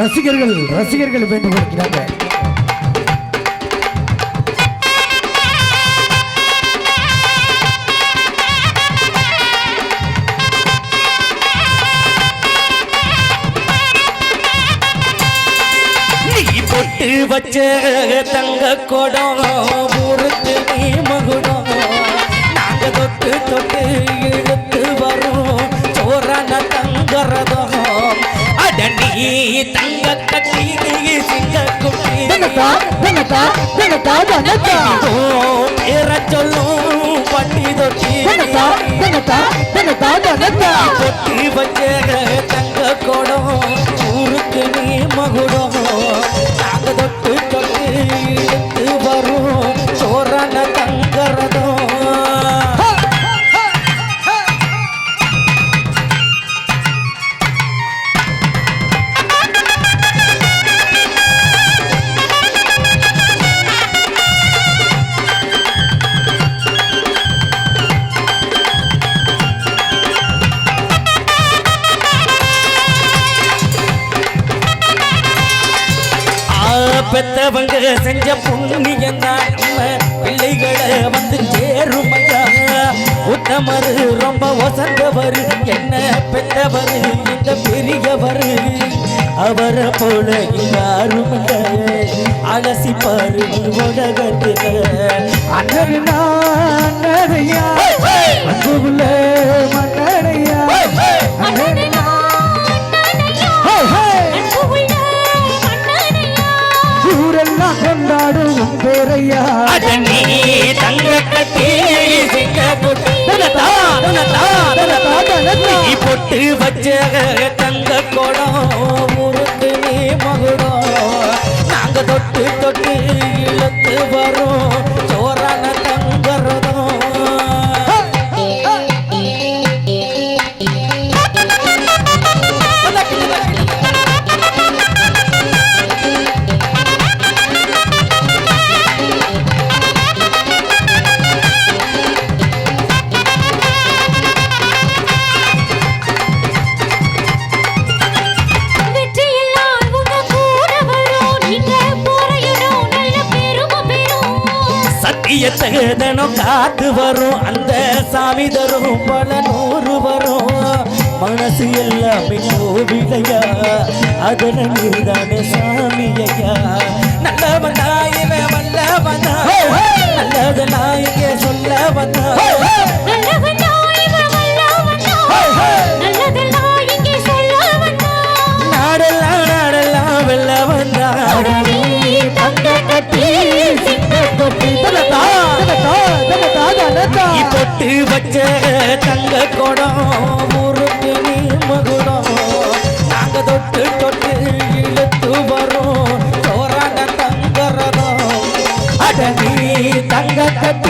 ரசிகர்கள் ரசிகர்கள் வேண்டும் கொடுக்கிறாங்க வச்ச தங்க கொடம் ஊருக்கு நீ மகுடம் தனத்தா தனத்தா தனத்தா பேர சொல்லும் பட்டி தொட்டி. தனத்தா தனத்தா தனத்தா தனத்தா பொட்டி வச்ச தங்க குடம் ஊருக்கு நீ மகுடம். நாங்க தொட்டு தொட்டு பெத்தவங்க செஞ்ச புண்ணியம் தான் நம்ம பிள்ளைகளை வந்து சேரும் உத்தமரு ரொம்ப வசந்தவர். என்ன பெத்தவர்? இந்த பெரியவர்? அவரை போல யாரும் அலசி பாரு உலகத்தில். அண்ணனா அண்ணனையா அன்புள்ள உன் பேரையா. அதனே தங்க கட்டி சிங்க பொட்டு பொட்டு சத்தியத்தை தினம் காத்து வரும். அந்த சாமி தரும் பல நூறு வரும். மனசு எல்லாமே கோவிலையா அதன தானே சாமியையா? நல்லவனா இவன் வல்லவனா? பொட்டு வச்ச தங்க குடம் முறுக்கு நீ மகுடம். நாங்க தொட்டு தொட்டு இழுத்து வரும். சோறான தங்கரதம் அட நீ தங்க கட்டி